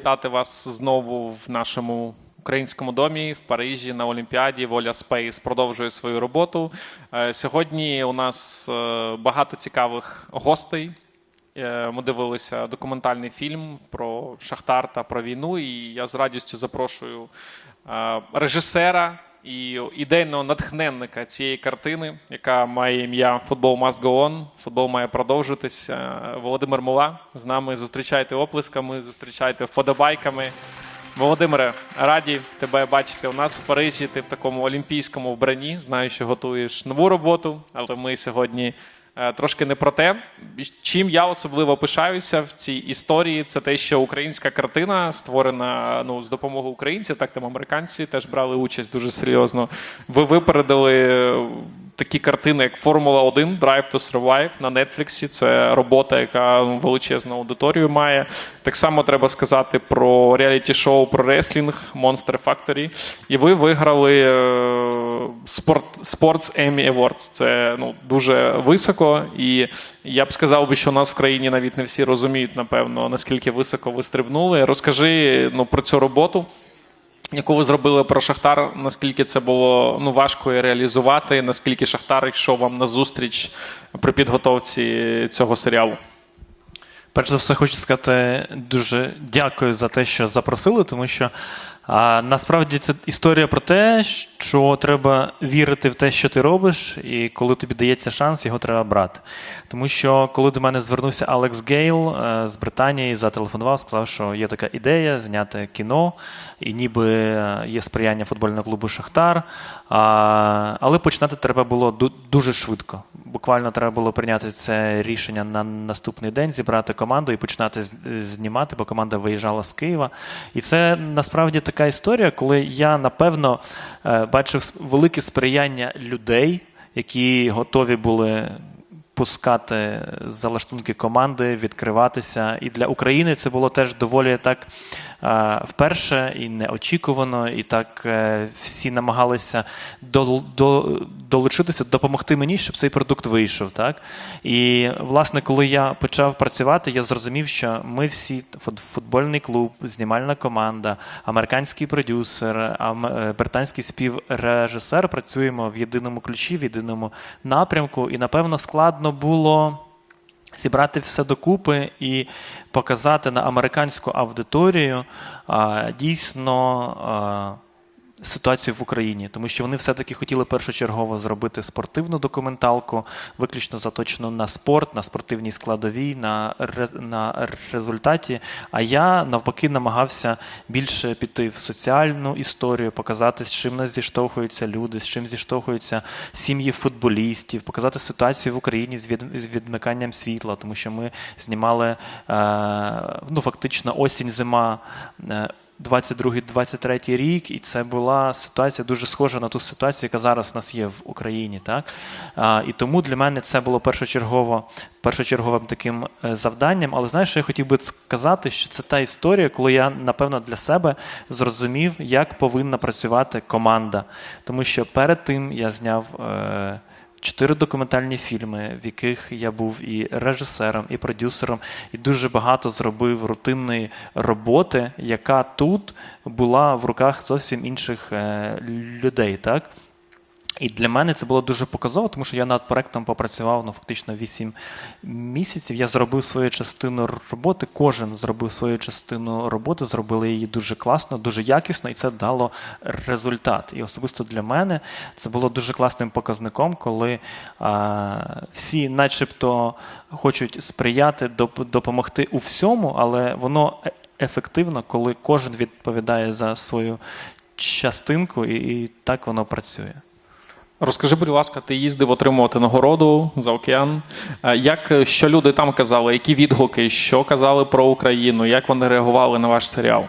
вітати вас знову в нашому українському домі в Парижі на Олімпіаді. Воля Спейс продовжує свою роботу. Е, Сьогодні у нас е, багато цікавих гостей. Е, Ми дивилися документальний фільм про Шахтар та про війну. І я з радістю запрошую режисера і ідейного натхненника цієї картини, яка має ім'я Футбол Must. Футбол має продовжитись. Е, Володимир Мула з нами зустрічайте оплесками, зустрічайте вподобайками. Володимире, раді тебе бачити у нас в Парижі. Ти в такому олімпійському вбранні. Знаю, що готуєш нову роботу, але ми сьогодні е, трошки не про те. Чим я особливо пишаюся в цій історії, це те, що українська картина створена ну, з допомогою українців, так там американці теж брали участь дуже серйозно. Ви випередили такі картини, як Формула 1 Drive to Survive на Нетфліксі. Це робота, яка ну, величезну аудиторію має. Так само треба сказати про реаліті-шоу про реслінг Monster Factory. І ви виграли е, спорт, Sports Emmy Awards. Це ну, дуже високо. І я б сказав би, що нас в країні навіть не всі розуміють, напевно, наскільки високо ви стрибнули. Розкажи ну, про цю роботу яку ви зробили про Шахтар, наскільки це було ну, важко і реалізувати, наскільки Шахтар йшов вам на зустріч при підготовці цього серіалу? Перш за все, хочу сказати дуже дякую за те, що запросили, тому що а, насправді це історія про те, що треба вірити в те, що ти робиш, і коли тобі дається шанс, його треба брати. Тому що коли до мене звернувся Алекс Гейл е, з Британії, зателефонував, сказав, що є така ідея зняти кіно, і ніби є сприяння футбольного клубу Шахтар. Але починати треба було дуже швидко. Буквально треба було прийняти це рішення на наступний день, зібрати команду і починати знімати, бо команда виїжджала з Києва. І це насправді така історія, коли я напевно е, бачив велике сприяння людей, які готові були пускати залаштунки команди, відкриватися. І для України це було теж доволі так вперше і неочікувано, і так е, всі намагалися долучитися, допомогти мені, щоб цей продукт вийшов. Так? І власне, коли я почав працювати, я зрозумів, що ми всі фут- футбольний клуб, знімальна команда, американський продюсер, е, британський співрежисер працюємо в єдиному ключі, в єдиному напрямку, і напевно складно було. Зібрати все докупи і показати на американську аудиторію дійсно ситуацію в Україні, тому що вони все-таки хотіли першочергово зробити спортивну документалку, виключно заточену на спорт, на спортивній складовій, на, на результаті. А я навпаки намагався більше піти в соціальну історію, показати, з чим нас зіштовхуються люди, з чим зіштовхуються сім'ї футболістів, показати ситуацію в Україні з, від, з відмиканням світла, тому що ми знімали е, ну, фактично осінь-зима. Е, 22-23 рік, і це була ситуація дуже схожа на ту ситуацію, яка зараз в нас є в Україні. Так? А, і тому для мене це було першочергово, першочерговим таким е, завданням. Але знаєш, що я хотів би сказати, що це та історія, коли я, напевно, для себе зрозумів, як повинна працювати команда. Тому що перед тим я зняв. Е, Чотири документальні фільми, в яких я був і режисером, і продюсером, і дуже багато зробив рутинної роботи, яка тут була в руках зовсім інших е, людей. Так? І для мене це було дуже показово, тому що я над проектом попрацював ну, фактично 8 місяців. Я зробив свою частину роботи, кожен зробив свою частину роботи, зробили її дуже класно, дуже якісно, і це дало результат. І особисто для мене це було дуже класним показником, коли а, всі, начебто, хочуть сприяти, доп- допомогти у всьому, але воно е- ефективно, коли кожен відповідає за свою частинку, і, і так воно працює. Розкажи, будь ласка, ти їздив отримувати нагороду за океан. Е, Як е, що люди там казали? Які відгуки, що казали про Україну? Як вони реагували на ваш серіал?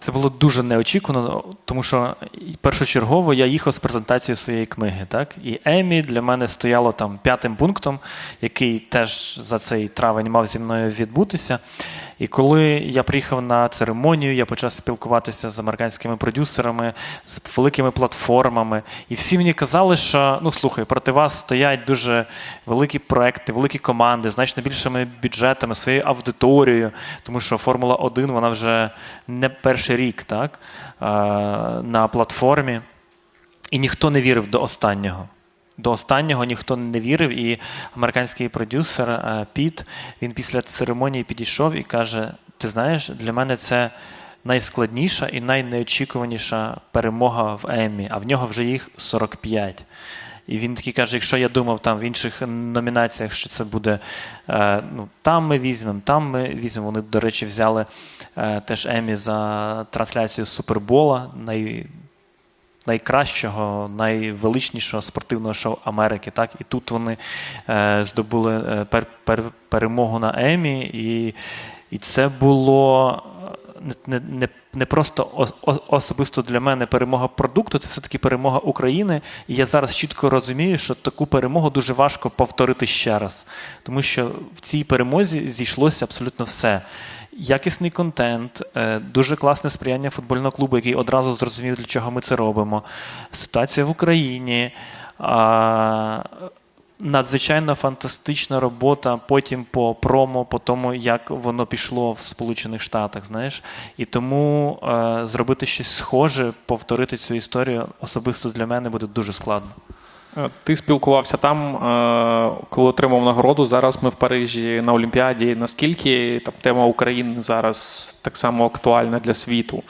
Це було дуже неочікувано, тому що першочергово я їхав з презентацією своєї книги. Так? І Емі для мене стояло там п'ятим пунктом, який теж за цей травень мав зі мною відбутися. І коли я приїхав на церемонію, я почав спілкуватися з американськими продюсерами, з великими платформами, і всі мені казали, що ну слухай, проти вас стоять дуже великі проекти, великі команди, значно більшими бюджетами, своєю аудиторією, тому що Формула 1 вона вже не перший рік, так, е, на платформі. І ніхто не вірив до останнього. До останнього ніхто не вірив, і американський продюсер е, Піт він після церемонії підійшов і каже: Ти знаєш, для мене це найскладніша і найнеочікуваніша перемога в Еммі, а в нього вже їх 45. І він такий каже: якщо я думав там в інших номінаціях, що це буде е, ну, там ми візьмемо, там ми візьмемо. Вони, до речі, взяли е, теж Еммі за трансляцію Супербола. Най, найкращого, найвеличнішого спортивного шоу Америки. Так? І тут вони е, здобули е, пер, пер, перемогу на Емі, і, і це було е, не, не, не просто особисто для мене перемога продукту, це все-таки перемога України. І я зараз чітко розумію, що таку перемогу дуже важко повторити ще раз. Тому що в цій перемозі зійшлося абсолютно все. Якісний контент, е, дуже класне сприяння футбольного клубу, який одразу зрозумів, для чого ми це робимо. Ситуація в Україні. Надзвичайно фантастична робота потім по промо, по тому, як воно пішло в Сполучених Штатах. Знаєш, і тому е, зробити щось схоже, повторити цю історію особисто для мене буде дуже складно. Е, Ти спілкувався там, е, коли отримав нагороду. Зараз ми в Парижі на Олімпіаді. Наскільки там тема України зараз так само актуальна для світу?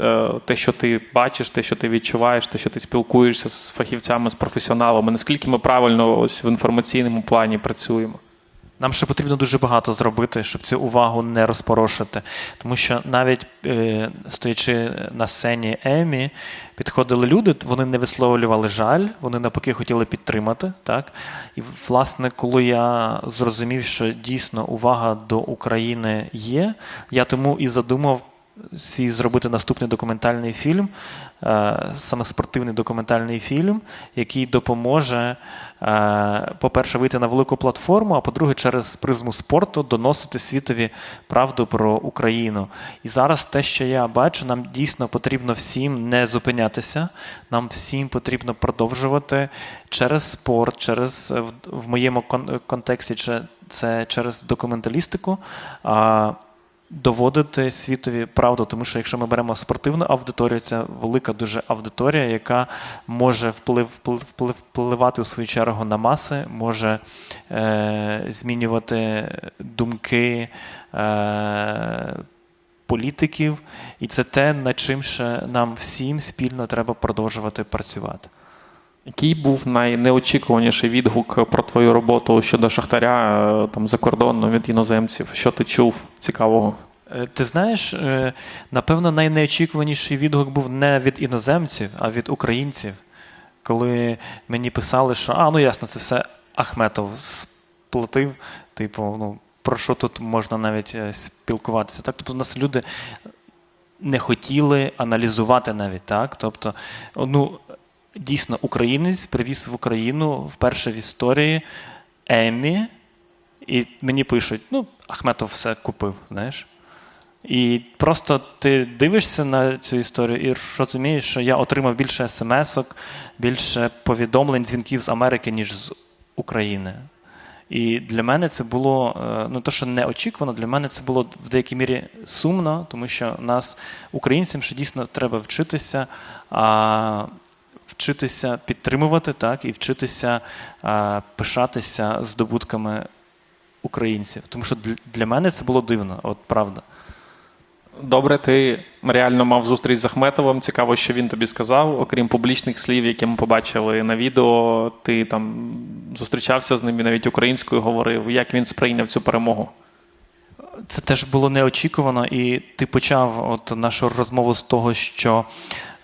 Е, Те, що ти бачиш, те, що ти відчуваєш, те, що ти спілкуєшся з фахівцями, з професіоналами, наскільки ми правильно ось в інформаційному плані працюємо? Нам ще потрібно дуже багато зробити, щоб цю увагу не розпорошити. Тому що навіть е, стоячи на сцені Емі, підходили люди, вони не висловлювали жаль, вони навпаки хотіли підтримати. Так? І, власне, коли я зрозумів, що дійсно увага до України є, я тому і задумав. Свій зробити наступний документальний фільм, е, саме спортивний документальний фільм, який допоможе, е, по-перше, вийти на велику платформу, а по-друге, через призму спорту доносити світові правду про Україну. І зараз те, що я бачу, нам дійсно потрібно всім не зупинятися. Нам всім потрібно продовжувати через спорт, через в, моєму кон- контексті це через документалістику. Доводити світові правду, тому що якщо ми беремо спортивну аудиторію, це велика дуже аудиторія, яка може вплив, вплив, впливати у свою чергу на маси, може е, змінювати думки. Е, Політиків, і це те, над чим ще нам всім спільно треба продовжувати працювати. Який був найнеочікуваніший відгук про твою роботу щодо Шахтаря е, там за кордоном від іноземців? Що ти чув цікавого? Е, Ти знаєш, е, напевно, найнеочікуваніший відгук був не від іноземців, а від українців. Коли мені писали, що а, ну ясно, це все Ахметов сплатив. Типу, ну про що тут можна навіть спілкуватися? Так, тобто, у нас люди не хотіли аналізувати навіть так. Тобто, ну, дійсно, українець привіз в Україну вперше в історії Еммі, і мені пишуть: ну, Ахметов все купив, знаєш. І просто ти дивишся на цю історію і розумієш, що я отримав більше смс-ок, більше повідомлень, дзвінків з Америки, ніж з України. І для мене це було е, ну то, що неочікувано, для мене це було в деякій мірі сумно, тому що нас, українцям, ще дійсно треба вчитися, а вчитися підтримувати, так, і вчитися а, пишатися здобутками українців. Тому що для- мене це було дивно, от правда. Добре, ти реально мав зустріч з Ахметовим. Цікаво, що він тобі сказав. Окрім публічних слів, які ми побачили на відео, ти там зустрічався з ним і навіть українською говорив. Як він сприйняв цю перемогу? Це теж було неочікувано, і ти почав от нашу розмову з того, що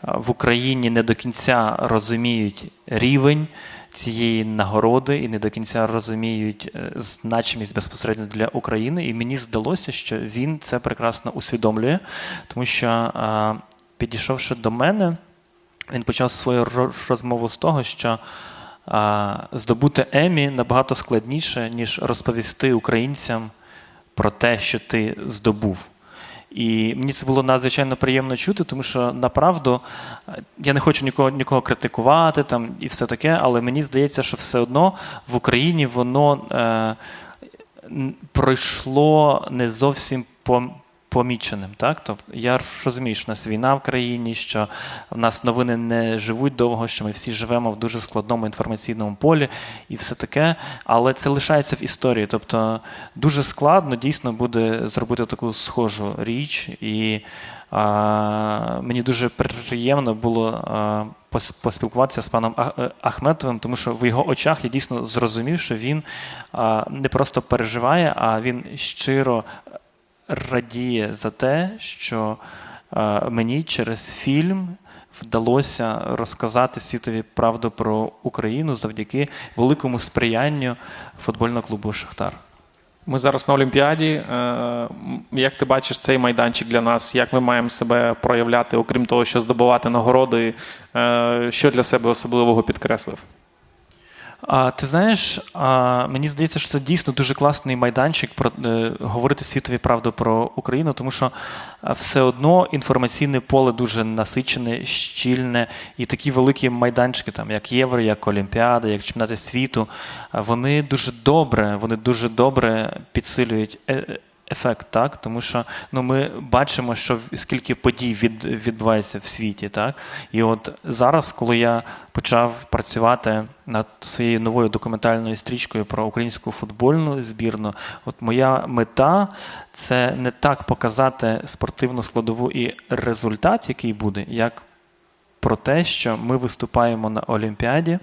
в Україні не до кінця розуміють рівень цієї нагороди і не до кінця розуміють е, значимість безпосередньо для України. І мені здалося, що він це прекрасно усвідомлює, тому що підійшовши до мене, він почав свою розмову з того, що здобути Емі набагато складніше, ніж розповісти українцям про те, що ти здобув. І мені це було надзвичайно приємно чути, тому що направду е, я не хочу нікого нікого критикувати там і все таке, але мені здається, що все одно в Україні воно е, пройшло не зовсім по. Поміченим, так? Тобто я розумію, що у нас війна в країні, що в нас новини не живуть довго, що ми всі живемо в дуже складному інформаційному полі і все таке, але це лишається в історії. Тобто дуже складно дійсно буде зробити таку схожу річ, і а, мені дуже приємно було а, поспілкуватися з паном е, Ахметовим, тому що в його очах я дійсно зрозумів, що він а, не просто переживає, а він щиро радіє за те, що е, мені через фільм вдалося розказати світові правду про Україну завдяки великому сприянню футбольного клубу Шахтар. Ми зараз на Олімпіаді. Е, Як ти бачиш цей майданчик для нас? Як ми маємо себе проявляти, окрім того, що здобувати нагороди? Е, Що для себе особливого підкреслив? А ти знаєш, а, мені здається, що це дійсно дуже класний майданчик про е, говорити світові правду про Україну, тому що все одно інформаційне поле дуже насичене, щільне, і такі великі майданчики, там як Євро, як Олімпіада, як чемпіонати світу, вони дуже добре, вони дуже добре підсилюють. е- Ефект, так, тому що ну ми бачимо, що скільки подій від, відбувається в світі, так. І от зараз, коли я почав працювати над своєю новою документальною стрічкою про українську футбольну збірну, от моя мета це не так показати спортивну складову і результат, який буде, як про те, що ми виступаємо на Олімпіаді.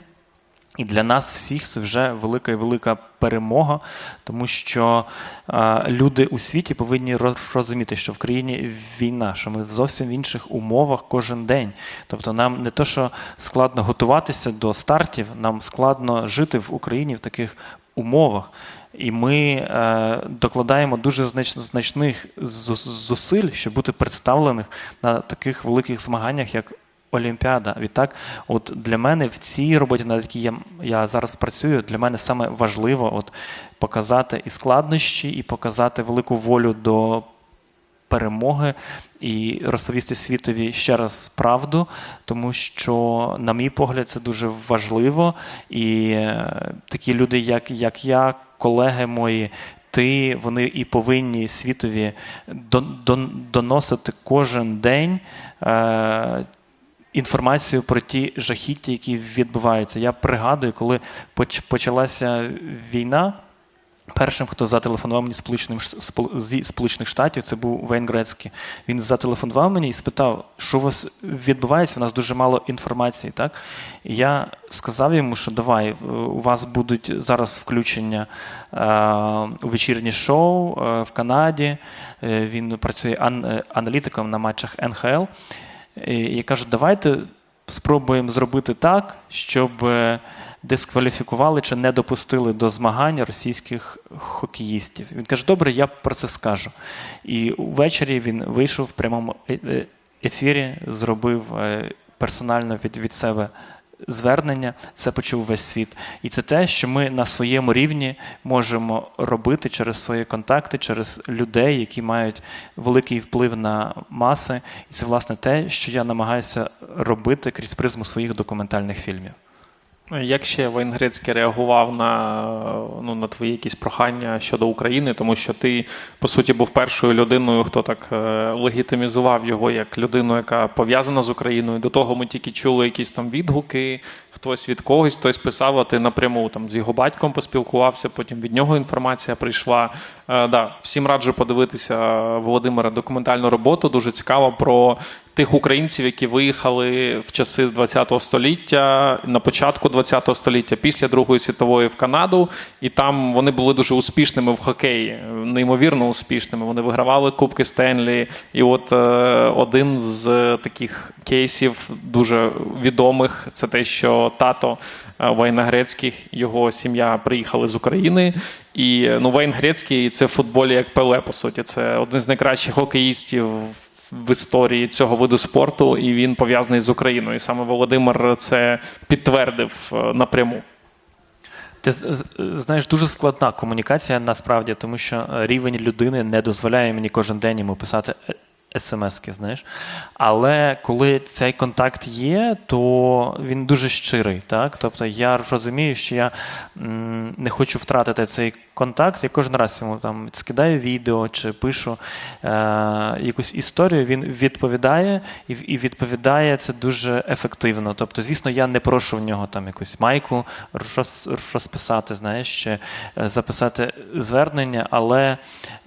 І для нас всіх це вже велика і велика перемога, тому що е, люди у світі повинні розуміти, що в країні війна, що ми в зовсім інших умовах кожен день. Тобто нам не то, що складно готуватися до стартів, нам складно жити в Україні в таких умовах. І ми е, докладаємо дуже знач, значних зусиль, щоб бути представлених на таких великих змаганнях, як Олімпіада. Відтак, от для мене в цій роботі, над якій я, я зараз працюю, для мене саме важливо от, показати і складнощі, і показати велику волю до перемоги і розповісти світові ще раз правду, тому що, на мій погляд, це дуже важливо. І е, такі люди, як, як я, колеги мої. Ти, вони і повинні світові дон- дон- доносити кожен день е, інформацію про ті жахіття, які відбуваються. Я пригадую, коли поч- почалася війна. Першим, хто зателефонував мені зі Сполучених Штатів, це був Вейн Грецький. Він зателефонував мені і спитав, що у вас відбувається, у нас дуже мало інформації. Так? І я сказав йому, що давай, е, у вас будуть зараз включення е, у вечірнє шоу е, в Канаді. Він працює ан- аналітиком на матчах НХЛ. Я кажу, давайте спробуємо зробити так, щоб е, дискваліфікували чи не допустили до змагань російських хокеїстів. Він каже, добре, я про це скажу. І ввечері він вийшов в прямому е- е- ефірі, зробив персонально від, від себе звернення, це почув весь світ. І це те, що ми на своєму рівні можемо робити через свої контакти, через людей, які мають великий вплив на маси. І це, власне, те, що я намагаюся робити крізь призму своїх документальних фільмів. Як ще Вайнгрецький реагував на, ну, на твої якісь прохання щодо України, тому що ти, по суті, був першою людиною, хто так е, легітимізував його як людину, яка пов'язана з Україною. До того ми тільки чули якісь там відгуки, хтось від когось, хтось писав, а ти напряму там з його батьком поспілкувався, потім від нього інформація прийшла. Е, да, всім раджу подивитися Володимира документальну роботу. Дуже цікаво про тих українців, які виїхали в часи ХХ століття, на початку ХХ століття, після Другої світової в Канаду, і там вони були дуже успішними в хокеї, неймовірно успішними. Вони вигравали Кубки Стенлі. І от е, один з таких кейсів дуже відомих це те, що тато е, Вейна Грецьких, його сім'я приїхали з України. І ну, Вейн Грецький це в футболі як Пеле, по суті. Це один з найкращих хокеїстів в історії цього виду спорту, і він пов'язаний з Україною. І саме Володимир це підтвердив е, напряму. Ти знаєш, дуже складна комунікація насправді, тому що е, рівень людини не дозволяє мені кожен день йому писати е, смски, знаєш. Але коли цей контакт є, то він дуже щирий. Так? Тобто я розумію, що я не хочу втратити цей контакт. Я кожен раз йому там скидаю відео чи пишу е, якусь історію, він відповідає, і, і відповідає це дуже ефективно. Тобто, звісно, я не прошу в нього там якусь майку роз, розписати, знаєш, чи е, записати звернення, але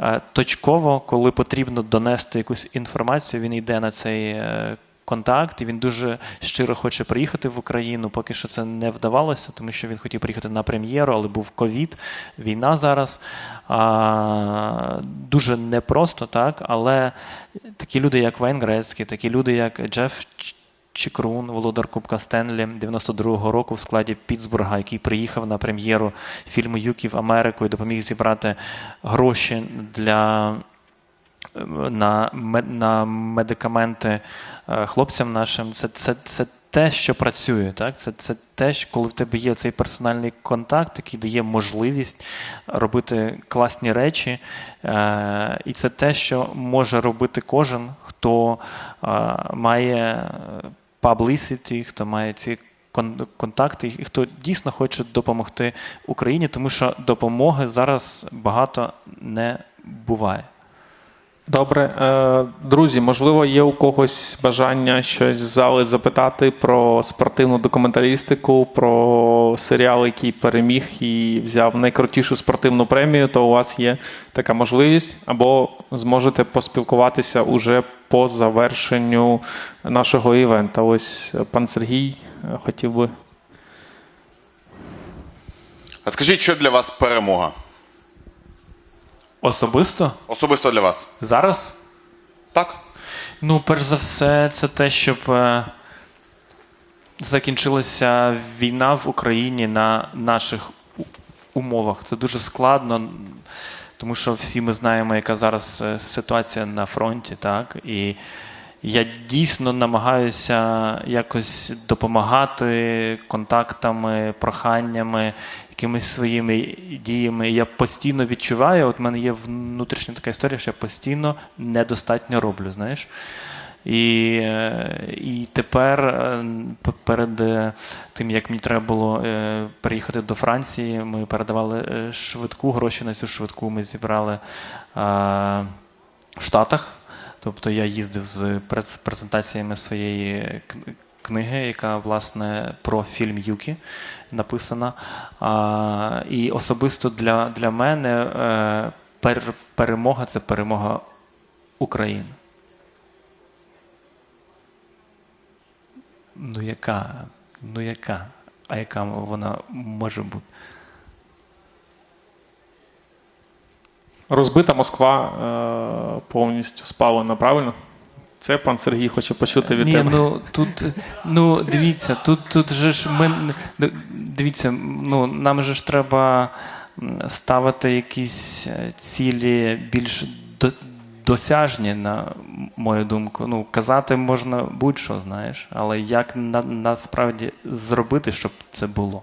е, точково, коли потрібно донести якусь інформацію, він йде на цей. е, Контакт, і він дуже щиро хоче приїхати в Україну. Поки що це не вдавалося, тому що він хотів приїхати на прем'єру, але був ковід, війна зараз. А, дуже непросто, так. Але такі люди, як Вейн Грецький, такі люди, як Джеф Чікрун, володар Кубка Стенлі 92-го року в складі Пітсбурга, який приїхав на прем'єру фільму Юкі в Америку і допоміг зібрати гроші для на, на медикаменти е, хлопцям нашим, це, це, це те, що працює. Так? Це, це те, що коли в тебе є цей персональний контакт, який дає можливість робити класні речі. Е, і це те, що може робити кожен, хто е, має publicity, хто має ці контакти, і хто дійсно хоче допомогти Україні, тому що допомоги зараз багато не буває. Добре, Е, друзі, можливо, є у когось бажання щось з зали запитати про спортивну документалістику, про серіал, який переміг і взяв найкрутішу спортивну премію, то у вас є така можливість, або зможете поспілкуватися уже по завершенню нашого івента. Ось е, пан Сергій е, хотів би. А скажіть, що для вас перемога? Особисто Особисто для вас? зараз Так? Ну, перш за все, це те, щоб е, закінчилася війна в Україні на наших умовах. Це дуже складно, тому що всі ми знаємо, яка зараз е, ситуація на фронті, так? І я дійсно намагаюся якось допомагати контактами, проханнями, якимись своїми діями. Я постійно відчуваю, от в мене є внутрішня така історія, що я постійно недостатньо роблю, знаєш. І, і тепер, е, перед е, тим, як мені треба було е, приїхати до Франції, ми передавали швидку, гроші на цю швидку ми зібрали в Штатах. Тобто я їздив з презентаціями своєї книги, яка власне про фільм Юкі написана. А, і особисто для, для мене е, пер, перемога це перемога України. Ну яка? Ну яка? А яка вона може бути? Розбита Москва е, повністю спалена, правильно? Це пан Сергій хоче почути від Ні, тебе. ну тут, ну дивіться, тут, тут же ж ми дивіться, ну нам же ж треба ставити якісь е, цілі більш до, досяжні, на мою думку. Ну, казати можна будь-що, знаєш, але як на, насправді зробити, щоб це було?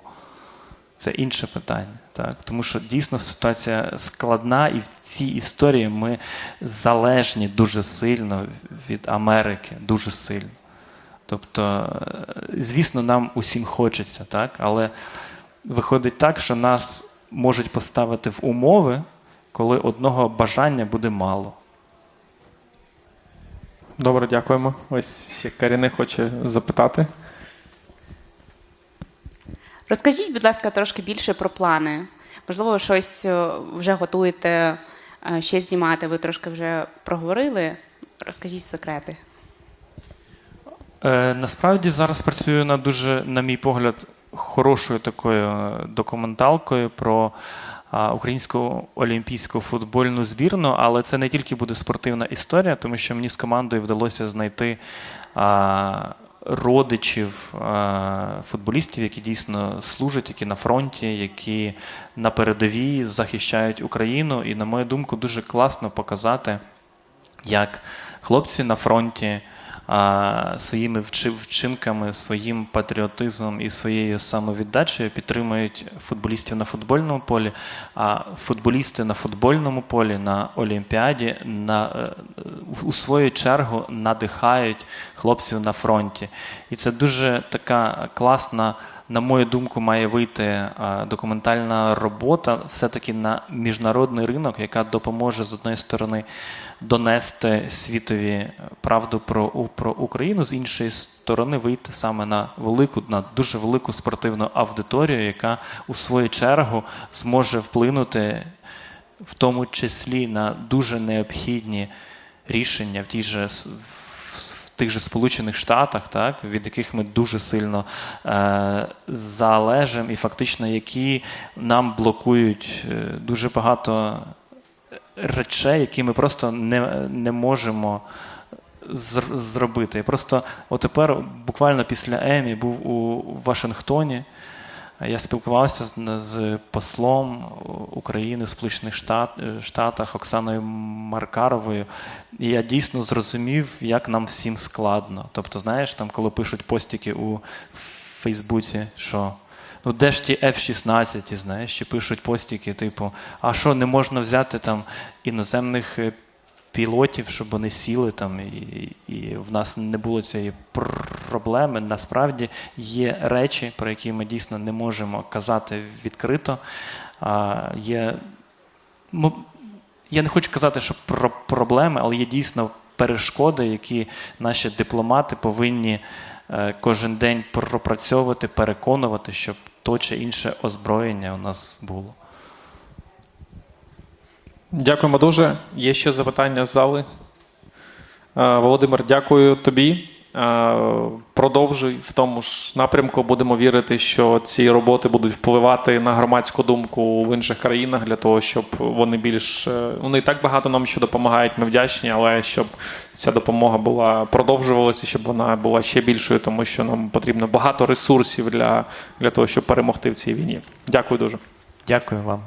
Це інше питання, так? Тому що дійсно ситуація складна, і в цій історії ми залежні дуже сильно від Америки, дуже сильно. Тобто, е, звісно, нам усім хочеться, так? але виходить так, що нас можуть поставити в умови, коли одного бажання буде мало. Добре, дякуємо. Ось ще Каріни хоче запитати. Розкажіть, будь ласка, трошки більше про плани. Можливо, щось е, вже готуєте е, ще знімати. Ви трошки вже проговорили. Розкажіть секрети. Е, насправді зараз працюю над дуже, на мій погляд, хорошою такою е, документалкою про українську олімпійську футбольну збірну, але це не тільки буде спортивна історія, тому що мені з командою вдалося знайти а, родичів футболістів, які дійсно служать, які на фронті, які на передовій захищають Україну. І, на мою думку, дуже класно показати як хлопці на фронті своїми вчинками, своїм патріотизмом і своєю самовіддачею підтримують футболістів на футбольному полі, а футболісти на футбольному полі, на Олімпіаді, на, е, у свою чергу надихають хлопців на фронті. І це дуже така класна на мою думку, має вийти е, документальна робота все-таки на міжнародний ринок, яка допоможе з одної сторони донести світові правду про, про Україну, з іншої сторони вийти саме на велику, на дуже велику спортивну аудиторію, яка у свою чергу зможе вплинути в тому числі на дуже необхідні рішення в тій же в тих же Сполучених Штатах, так, від яких ми дуже сильно е, залежимо, і фактично які нам блокують е, дуже багато речей, які ми просто не, не можемо зр- зробити. Просто отепер, буквально після Емі, був у Вашингтоні. Я спілкувався з, з послом України в Сполучених Штат, Штатах Оксаною Маркаровою, і я дійсно зрозумів, як нам всім складно. Тобто, знаєш, там, коли пишуть постіки у Фейсбуці, що ну де ж ті F-16, знаєш, чи пишуть постіки, типу, а що не можна взяти там іноземних е, пілотів, щоб вони сіли там, і, і в нас не було цієї проблеми. Насправді є речі, про які ми дійсно не можемо казати відкрито. А, є, ну, я не хочу казати, що про проблеми, але є дійсно перешкоди, які наші дипломати повинні е, кожен день пропрацьовувати, переконувати, щоб то чи інше озброєння у нас було. Дякуємо дуже. Є ще запитання з зали. Е, Володимир, дякую тобі. Е, Продовжуй в тому ж напрямку. Будемо вірити, що ці роботи будуть впливати на громадську думку в інших країнах для того, щоб вони більш е, вони і так багато нам що допомагають. Ми вдячні, але щоб ця допомога була продовжувалася, щоб вона була ще більшою, тому що нам потрібно багато ресурсів для, для того, щоб перемогти в цій війні. Дякую дуже. Дякую вам.